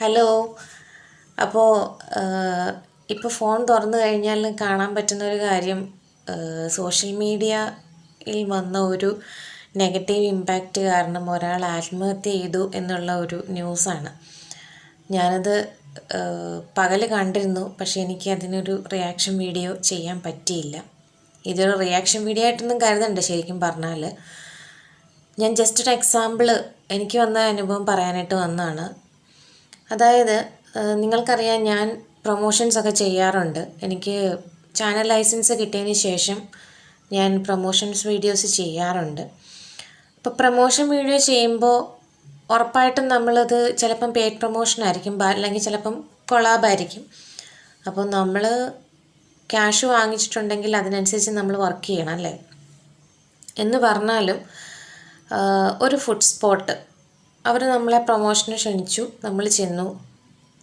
Hello. അപ്പോൾ ഇപ്പോൾ phone തുറന്നു കഴിഞ്ഞാൽ കാണാൻ പറ്റുന്ന ഒരു കാര്യം സോഷ്യൽ മീഡിയയിൽ വന്ന ഒരു നെഗറ്റീവ് ഇമ്പാക്റ്റ് കാരണം ഒരാൾ ആത്മഹത്യ ചെയ്തു എന്നുള്ള ഒരു ന്യൂസാണ്. ഞാനത് പകൽ കണ്ടിരുന്നു പക്ഷേ എനിക്ക് അതിനൊരു റിയാക്ഷൻ വീഡിയോ ചെയ്യാൻ പറ്റിയില്ല. ഇതൊരു റിയാക്ഷൻ വീഡിയോ ആയിട്ടൊന്നും കരുതണ്ട ശരിക്കും പറഞ്ഞാൽ ഞാൻ ജസ്റ്റ് ഒരു എക്സാമ്പിൾ എനിക്ക് വന്ന അനുഭവം പറയാനായിട്ട് വന്നതാണ്. അതായത് നിങ്ങൾക്കറിയാം ഞാൻ പ്രൊമോഷൻസ് ഒക്കെ ചെയ്യാറുണ്ട്. എനിക്ക് ചാനൽ ലൈസൻസ് കിട്ടിയതിന് ശേഷം ഞാൻ പ്രൊമോഷൻസ് വീഡിയോസ് ചെയ്യാറുണ്ട്. അപ്പോൾ പ്രൊമോഷൻ വീഡിയോ ചെയ്യുമ്പോൾ ഉറപ്പായിട്ടും നമ്മളത് ചിലപ്പം പേഡ് പ്രൊമോഷൻ ആയിരിക്കും അല്ലെങ്കിൽ ചിലപ്പം കൊളാബായിരിക്കും അപ്പോൾ നമ്മൾ ക്യാഷ് വാങ്ങിച്ചിട്ടുണ്ടെങ്കിൽ അതിനനുസരിച്ച് നമ്മൾ വർക്ക് ചെയ്യണം അല്ലേ? എന്ന് പറഞ്ഞാലും ഒരു ഫുഡ് സ്പോട്ട് അവർ നമ്മളെ പ്രൊമോഷന് ക്ഷണിച്ചു. നമ്മൾ ചെന്നു.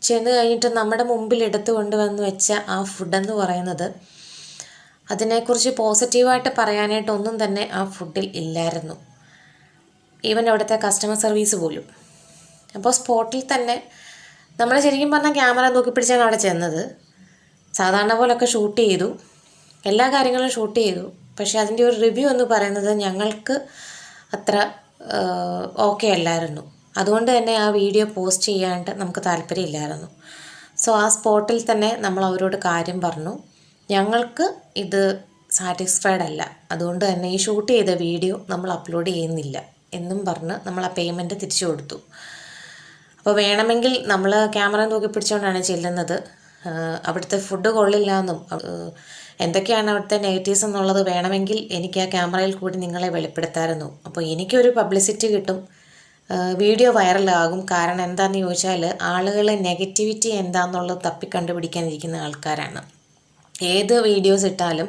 ചെന്ന് കഴിഞ്ഞിട്ട് നമ്മുടെ മുമ്പിൽ എടുത്തു കൊണ്ടുവന്ന് വെച്ച ആ ഫുഡെന്ന് പറയുന്നത് അതിനെക്കുറിച്ച് പോസിറ്റീവായിട്ട് പറയാനായിട്ട് ഒന്നും തന്നെ ആ ഫുഡിൽ ഇല്ലായിരുന്നു. ഈവൻ അവിടുത്തെ കസ്റ്റമർ സർവീസ് പോലും. അപ്പോൾ സ്പോട്ടിൽ തന്നെ നമ്മൾ ശരിക്കും പറഞ്ഞാൽ ക്യാമറ നോക്കി പിടിച്ചാണ് അവിടെ ചെന്നത്. സാധാരണ പോലൊക്കെ ഷൂട്ട് ചെയ്തു. എല്ലാ കാര്യങ്ങളും ഷൂട്ട് ചെയ്തു. പക്ഷേ അതിന്റെ ഒരു റിവ്യൂ എന്ന് പറയുന്നത് ഞങ്ങൾക്ക് അത്ര ഓക്കെ അല്ലായിരുന്നു. അതുകൊണ്ട് തന്നെ ആ വീഡിയോ പോസ്റ്റ് ചെയ്യാനായിട്ട് നമുക്ക് താല്പര്യമില്ലായിരുന്നു. സോ ആ സ്പോട്ടിൽ തന്നെ നമ്മൾ അവരോട് കാര്യം പറഞ്ഞു. ഞങ്ങൾക്ക് ഇത് സാറ്റിസ്ഫൈഡ് അല്ല. അതുകൊണ്ട് തന്നെ ഈ ഷൂട്ട് ചെയ്ത വീഡിയോ നമ്മൾ അപ്ലോഡ് ചെയ്യുന്നില്ല എന്നും പറഞ്ഞ് നമ്മൾ ആ പേയ്മെന്റ് തിരിച്ചു കൊടുത്തു. അപ്പോൾ വേണമെങ്കിൽ നമ്മൾ ക്യാമറ തൂക്കി പിടിച്ചുകൊണ്ടാണ് ചെല്ലുന്നത്. അവിടുത്തെ ഫുഡ് കൊള്ളില്ല എന്നും. എന്തൊക്കെയാണ് അവിടുത്തെ നെഗറ്റീവ്സ് എന്നുള്ളത് വേണമെങ്കിൽ എനിക്ക് ആ ക്യാമറയിൽ കൂടി നിങ്ങളെ വെളിപ്പെടുത്താമായിരുന്നു. അപ്പോൾ എനിക്കൊരു പബ്ലിസിറ്റി കിട്ടും. വീഡിയോ വൈറലാകും. കാരണം എന്താണെന്ന് ചോദിച്ചാൽ ആളുകൾ നെഗറ്റിവിറ്റി എന്താണെന്നുള്ളത് തപ്പിക്കണ്ടുപിടിക്കാനിരിക്കുന്ന ആൾക്കാരാണ്. ഏത് വീഡിയോസ് ഇട്ടാലും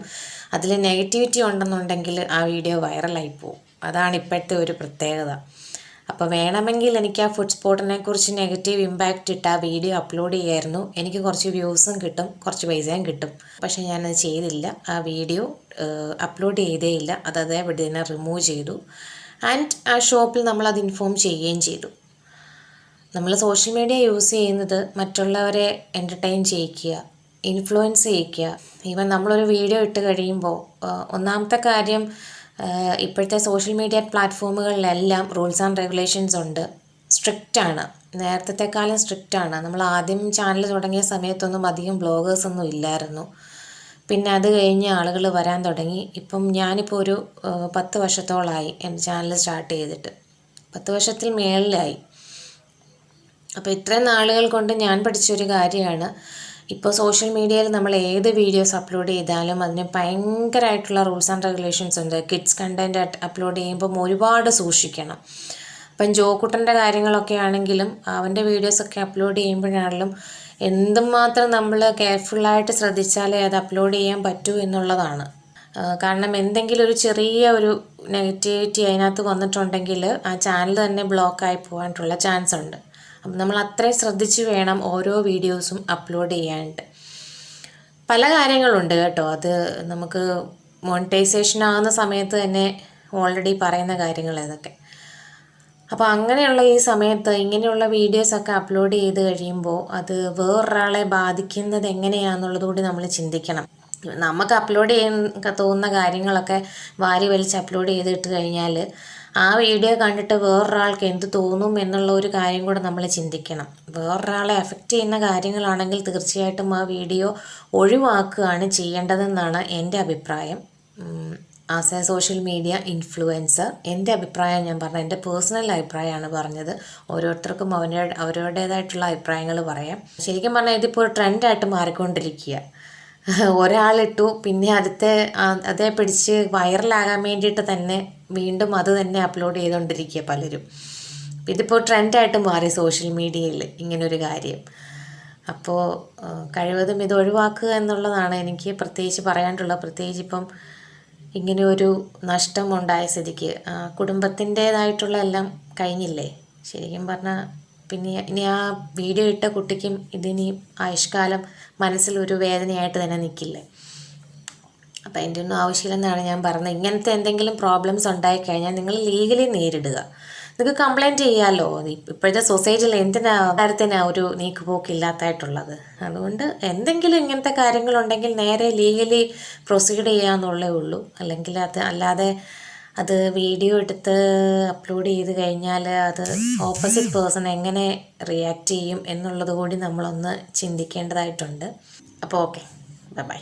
അതിൽ നെഗറ്റിവിറ്റി ഉണ്ടെന്നുണ്ടെങ്കിൽ ആ വീഡിയോ വൈറലായി പോകും അതാണ് ഇപ്പോഴത്തെ ഒരു പ്രത്യേകത. അപ്പോൾ വേണമെങ്കിൽ എനിക്ക് ആ ഫുഡ് സ്പോട്ടിനെ കുറിച്ച് നെഗറ്റീവ് ഇമ്പാക്റ്റ് ഇട്ട് ആ വീഡിയോ അപ്ലോഡ് ചെയ്യായിരുന്നു. എനിക്ക് കുറച്ച് വ്യൂസും കിട്ടും കുറച്ച് പൈസയും കിട്ടും. പക്ഷേ ഞാനത് ചെയ്തില്ല. ആ വീഡിയോ അപ്ലോഡ് ചെയ്തേ ഇല്ല. അത് അതേപടി തന്നെ റിമൂവ് ചെയ്തു. ആൻഡ് ആ ഷോപ്പിൽ നമ്മൾ അത് ഇൻഫോം ചെയ്യുകയും ചെയ്തു. നമ്മൾ സോഷ്യൽ മീഡിയ യൂസ് ചെയ്യുന്നത് മറ്റുള്ളവരെ എന്റർടൈൻ ചെയ്യിക്കുക ഇൻഫ്ലുവൻസ് ചെയ്യിക്കുക. ഈവൻ നമ്മളൊരു വീഡിയോ ഇട്ട് കഴിയുമ്പോൾ ഒന്നാമത്തെ കാര്യം ഇപ്പോഴത്തെ സോഷ്യൽ മീഡിയ പ്ലാറ്റ്ഫോമുകളിലെല്ലാം റൂൾസ് ആൻഡ് റെഗുലേഷൻസ് ഉണ്ട്. സ്ട്രിക്റ്റ് ആണ്. നേരത്തെക്കാളും സ്ട്രിക്റ്റ് ആണ്. നമ്മൾ ആദ്യം ചാനൽ തുടങ്ങിയ സമയത്തൊന്നും അധികം ബ്ലോഗേഴ്സ് ഒന്നും ഇല്ലായിരുന്നു. പിന്നെ അത് കഴിഞ്ഞ് ആളുകൾ വരാൻ തുടങ്ങി. ഇപ്പം ഞാനിപ്പോൾ ഒരു പത്ത് വർഷത്തോളമായി എന്റെ ചാനൽ സ്റ്റാർട്ട് ചെയ്തിട്ട്. പത്ത് വർഷത്തിൽ മേളിലായി. അപ്പോൾ ഇത്രയും നാളുകൾ കൊണ്ട് ഞാൻ പഠിച്ചൊരു കാര്യമാണ്. ഇപ്പോൾ സോഷ്യൽ മീഡിയയിൽ നമ്മൾ ഏത് വീഡിയോസ് അപ്ലോഡ് ചെയ്താലും അതിന് ഭയങ്കരമായിട്ടുള്ള റൂൾസ് ആൻഡ് റെഗുലേഷൻസ് ഉണ്ട്. കിഡ്സ് കണ്ടന്റ് അപ്ലോഡ് ചെയ്യുമ്പം ഒരുപാട് സൂക്ഷിക്കണം. ഇപ്പം ജോക്കുട്ടന്റെ കാര്യങ്ങളൊക്കെ ആണെങ്കിലും അവന്റെ വീഡിയോസൊക്കെ അപ്ലോഡ് ചെയ്യുമ്പോഴാണെങ്കിലും എന്തുമാത്രം നമ്മൾ കെയർഫുള്ളായിട്ട് ശ്രദ്ധിച്ചാലേ അത് അപ്ലോഡ് ചെയ്യാൻ പറ്റൂ എന്നുള്ളതാണ്. കാരണം എന്തെങ്കിലും ഒരു ചെറിയ ഒരു നെഗറ്റിവിറ്റി അതിനകത്ത് വന്നിട്ടുണ്ടെങ്കിൽ ആ ചാനൽ തന്നെ ബ്ലോക്കായി പോകാനുള്ള ചാൻസ് ഉണ്ട്. അപ്പം നമ്മൾ അത്രയും ശ്രദ്ധിച്ച് വേണം ഓരോ വീഡിയോസും അപ്ലോഡ് ചെയ്യാനായിട്ട്. പല കാര്യങ്ങളുണ്ട് കേട്ടോ. അത് നമുക്ക് മോണിറ്റൈസേഷൻ ആകുന്ന സമയത്ത് തന്നെ ഓൾറെഡി പറയുന്ന കാര്യങ്ങൾ ഇതൊക്കെ അപ്പോൾ അങ്ങനെയുള്ള ഈ സമയത്ത് ഇങ്ങനെയുള്ള വീഡിയോസൊക്കെ അപ്ലോഡ് ചെയ്ത് കഴിയുമ്പോൾ അത് വേറൊരാളെ ബാധിക്കുന്നത് എങ്ങനെയാണെന്നുള്ളത് കൂടി നമ്മൾ ചിന്തിക്കണം. നമുക്ക് അപ്ലോഡ് ചെയ്യാൻ തോന്നുന്ന കാര്യങ്ങളൊക്കെ വാരി വലിച്ച് അപ്ലോഡ് ചെയ്തിട്ട് കഴിഞ്ഞാൽ ആ വീഡിയോ കണ്ടിട്ട് വേറൊരാൾക്ക് എന്ത് തോന്നും എന്നുള്ള ഒരു കാര്യം കൂടെ നമ്മൾ ചിന്തിക്കണം. വേറൊരാളെ എഫക്റ്റ് ചെയ്യുന്ന കാര്യങ്ങളാണെങ്കിൽ തീർച്ചയായിട്ടും ആ വീഡിയോ ഒഴിവാക്കുകയാണ് ചെയ്യേണ്ടതെന്നാണ് എന്റെ അഭിപ്രായം. As a social media influencer. എന്റെ അഭിപ്രായം ഞാൻ പറഞ്ഞത് എന്റെ പേഴ്സണൽ അഭിപ്രായമാണ് പറഞ്ഞത്. ഓരോരുത്തർക്കും അവരുടെ അവരുടേതായിട്ടുള്ള അഭിപ്രായങ്ങൾ പറയാം. ശരിക്കും പറഞ്ഞാൽ ഇതിപ്പോൾ ട്രെൻഡായിട്ട് മാറിക്കൊണ്ടിരിക്കുക. ഒരാളിട്ടു പിന്നെ അടുത്ത അതേ പിടിച്ച് വൈറലാകാൻ വേണ്ടിയിട്ട് തന്നെ വീണ്ടും അത് തന്നെ അപ്ലോഡ് ചെയ്തുകൊണ്ടിരിക്കുക പലരും. ഇതിപ്പോൾ ട്രെൻഡായിട്ട് മാറി സോഷ്യൽ മീഡിയയിൽ ഇങ്ങനൊരു കാര്യം. അപ്പോൾ കഴിവതും ഇത് ഒഴിവാക്കുക എന്നുള്ളതാണ് എനിക്ക് പ്രത്യേകിച്ച് പറയാനുള്ളത്. പ്രത്യേകിച്ച് ഇപ്പം ഇങ്ങനെ ഒരു നഷ്ടം ഉണ്ടായ സ്ഥിതിക്ക് കുടുംബത്തിന്റെതായിട്ടുള്ള എല്ലാം കഴിഞ്ഞില്ലേ? ശരിക്കും പറഞ്ഞാൽ പിന്നെ ഇനി ആ വീഡിയോ ഇട്ട കുട്ടിക്കും ഇതിനി ആയുഷ്കാലം മനസ്സിലൊരു വേദനയായിട്ട് തന്നെ നിൽക്കില്ലേ അപ്പം അതിന്റെ ഒന്നും ആവശ്യമില്ലെന്നാണ് ഞാൻ പറഞ്ഞത്. ഇങ്ങനത്തെ എന്തെങ്കിലും പ്രോബ്ലംസ് ഉണ്ടായിക്കഴിഞ്ഞാൽ നിങ്ങൾ ലീഗലി നേരിടുക. നിങ്ങൾക്ക് കംപ്ലൈന്റ് ചെയ്യാമല്ലോ ഇപ്പോഴത്തെ സൊസൈറ്റിയിൽ എന്തിനാ കാര്യത്തിനാ ഒരു നീക്കുപോക്കില്ലാത്തായിട്ടുള്ളത്? അതുകൊണ്ട് എന്തെങ്കിലും ഇങ്ങനത്തെ കാര്യങ്ങളുണ്ടെങ്കിൽ നേരെ ലീഗലി പ്രൊസീഡ് ചെയ്യാമെന്നുള്ളേ ഉള്ളൂ. അല്ലെങ്കിൽ അത് അല്ലാതെ അത് വീഡിയോ എടുത്ത് അപ്ലോഡ് ചെയ്ത് കഴിഞ്ഞാൽ അത് ഓപ്പോസിറ്റ് പേഴ്സൺ എങ്ങനെ റിയാക്ട് ചെയ്യും എന്നുള്ളത് കൂടി നമ്മളൊന്ന് ചിന്തിക്കേണ്ടതായിട്ടുണ്ട്. അപ്പോൾ ഓക്കെ ബൈ ബൈ